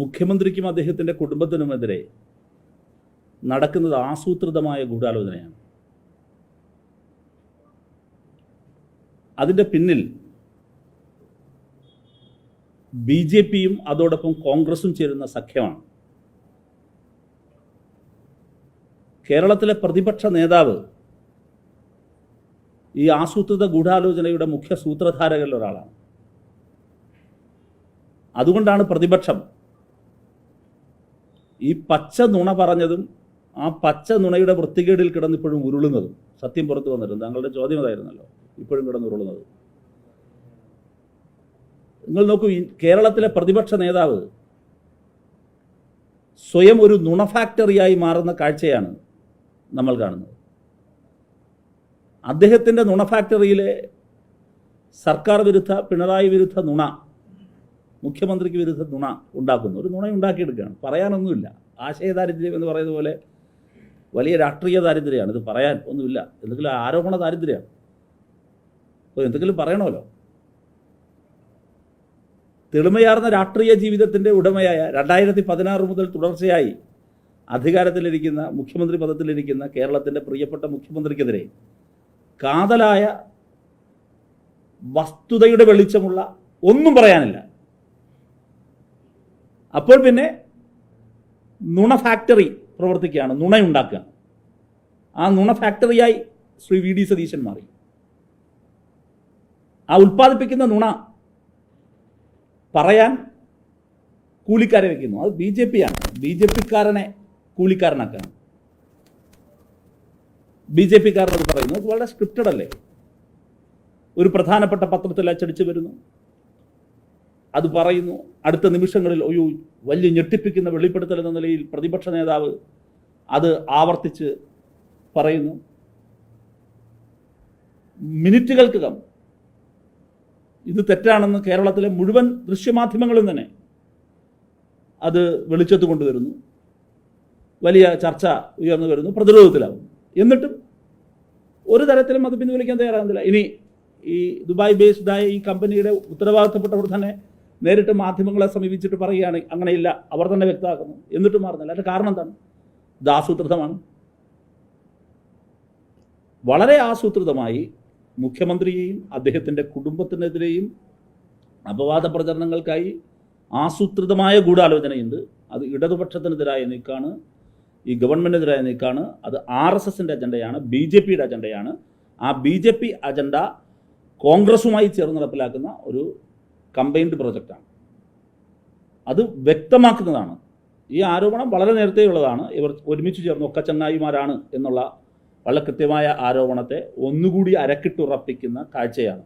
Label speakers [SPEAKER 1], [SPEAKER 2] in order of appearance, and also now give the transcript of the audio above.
[SPEAKER 1] മുഖ്യമന്ത്രിക്കും അദ്ദേഹത്തിന്റെ കുടുംബത്തിനുമെതിരെ നടക്കുന്നത് ആസൂത്രിതമായ ഗൂഢാലോചനയാണ്. അതിന്റെ പിന്നിൽ ബി ജെ പിയും അതോടൊപ്പം കോൺഗ്രസും ചേരുന്ന സഖ്യമാണ്. കേരളത്തിലെ പ്രതിപക്ഷ നേതാവ് ഈ ആസൂത്രിത ഗൂഢാലോചനയുടെ മുഖ്യ സൂത്രധാരകരിൽ ഒരാളാണ് അതുകൊണ്ടാണ് പ്രതിപക്ഷം ഈ പച്ച നുണ പറഞ്ഞതും ആ പച്ച നുണയുടെ വൃത്തികേടിൽ കിടന്നിപ്പോഴും ഉരുളുന്നതും സത്യം പുറത്തു വന്നിട്ടുണ്ട് താങ്കളുടെ ചോദ്യം അതായിരുന്നല്ലോ ഇപ്പോഴും കിടന്ന് ഉരുളുന്നത്. നിങ്ങൾ നോക്കൂ കേരളത്തിലെ പ്രതിപക്ഷ നേതാവ് സ്വയം ഒരു നുണ ഫാക്ടറിയായി മാറുന്ന കാഴ്ചയാണ് നമ്മൾ കാണുന്നത്. അദ്ദേഹത്തിന്റെ നുണ ഫാക്ടറിയിലെ സർക്കാർ വിരുദ്ധ പിണറായി വിരുദ്ധ നുണ മുഖ്യമന്ത്രിക്ക് വിരുദ്ധ നുണ ഉണ്ടാക്കുന്നു. ഒരു നുണ ഉണ്ടാക്കിയെടുക്കുകയാണ്. പറയാനൊന്നുമില്ല. ആശയ ദാരിദ്ര്യം എന്ന് പറയുന്ന പോലെ വലിയ രാഷ്ട്രീയ ദാരിദ്ര്യമാണ്. ഇത് പറയാൻ ഒന്നുമില്ല. എന്തെങ്കിലും ആരോപണ ദാരിദ്ര്യമാണ്. അപ്പോൾ എന്തെങ്കിലും പറയണമല്ലോ. തെളിമയാർന്ന രാഷ്ട്രീയ ജീവിതത്തിന്റെ ഉടമയായ രണ്ടായിരത്തി പതിനാറ് മുതൽ തുടർച്ചയായി അധികാരത്തിലിരിക്കുന്ന മുഖ്യമന്ത്രി പദത്തിലിരിക്കുന്ന കേരളത്തിന്റെ പ്രിയപ്പെട്ട മുഖ്യമന്ത്രിക്കെതിരെ കാതലായ വസ്തുതയുടെ വെളിച്ചമുള്ള ഒന്നും പറയാനില്ല. അപ്പോൾ പിന്നെ നുണ ഫാക്ടറി പ്രവർത്തിക്കുകയാണ് നുണയുണ്ടാക്കുക. ആ നുണ ഫാക്ടറിയായി ശ്രീ വി ഡി സതീശൻ മാറി. ആ ഉൽപ്പാദിപ്പിക്കുന്ന നുണ പറയാൻ കൂലിക്കാരെ വെക്കുന്നു. അത് ബി ജെ പി ആണ് ബി ജെ പിക്കാരനെ കൂലിക്കാരനാക്കാണ്. ബി ജെ പിക്കാരനത് പറയുന്നു വളരെ സ്ക്രിപ്റ്റഡ് അല്ലേ? ഒരു പ്രധാനപ്പെട്ട പത്രത്തിൽ അച്ചടിച്ച് വരുന്നു. അത് പറയുന്നു. അടുത്ത നിമിഷങ്ങളിൽ ഒരു വലിയ ഞെട്ടിപ്പിക്കുന്ന വെളിപ്പെടുത്തൽ എന്ന നിലയിൽ പ്രതിപക്ഷ നേതാവ് അത് ആവർത്തിച്ച് പറയുന്നു. മിനിറ്റുകൾക്കകം ഇത് തെറ്റാണെന്ന് കേരളത്തിലെ മുഴുവൻ ദൃശ്യമാധ്യമങ്ങളും തന്നെ അത് വെളിച്ചത്ത് കൊണ്ടുവരുന്നു. വലിയ ചർച്ച ഉയർന്നു വരുന്നു പ്രതിരോധത്തിലാവുന്നു. എന്നിട്ടും ഒരു തരത്തിലും അത് പിൻവലിക്കാൻ തയ്യാറാകുന്നില്ല. ഇനി ഈ ദുബായ് ബേസ്ഡായ ഈ കമ്പനിയുടെ ഉത്തരവാദിത്തപ്പെട്ടവർ തന്നെ നേരിട്ട് മാധ്യമങ്ങളെ സമീപിച്ചിട്ട് പറയുകയാണ് അങ്ങനെയില്ല അവർ തന്നെ വ്യക്തമാക്കുന്നു. എന്നിട്ടും മാറുന്നില്ല. അതിന്റെ കാരണം എന്താണ്? ഇത് ആസൂത്രിതമാണ്. വളരെ ആസൂത്രിതമായി മുഖ്യമന്ത്രിയെയും അദ്ദേഹത്തിന്റെ കുടുംബത്തിനെതിരെയും അപവാദ പ്രചരണങ്ങൾക്കായി ആസൂത്രിതമായ ഗൂഢാലോചനയുണ്ട്. അത് ഇടതുപക്ഷത്തിനെതിരായ നീക്കാണ് ഈ ഗവൺമെന്റിനെതിരായ നീക്കാണ് അത് ആർ എസ് എസിന്റെ അജണ്ടയാണ് ബി ജെ പിയുടെ അജണ്ടയാണ്. ആ ബി ജെ പി അജണ്ട കോൺഗ്രസുമായി ചേർന്ന് നടപ്പിലാക്കുന്ന ഒരു കമ്പൈൻഡ് പ്രോജക്റ്റാണ്. അത് വ്യക്തമാക്കുന്നതാണ്. ഈ ആരോപണം വളരെ നേരത്തെയുള്ളതാണ് ഇവർ ഒരുമിച്ച് ചേർന്ന് ഒക്കെ ചങ്ങായിമാരാണ് എന്നുള്ള വളരെ കൃത്യമായ ആരോപണത്തെ ഒന്നുകൂടി അരക്കിട്ടുറപ്പിക്കുന്ന കാഴ്ചയാണ്.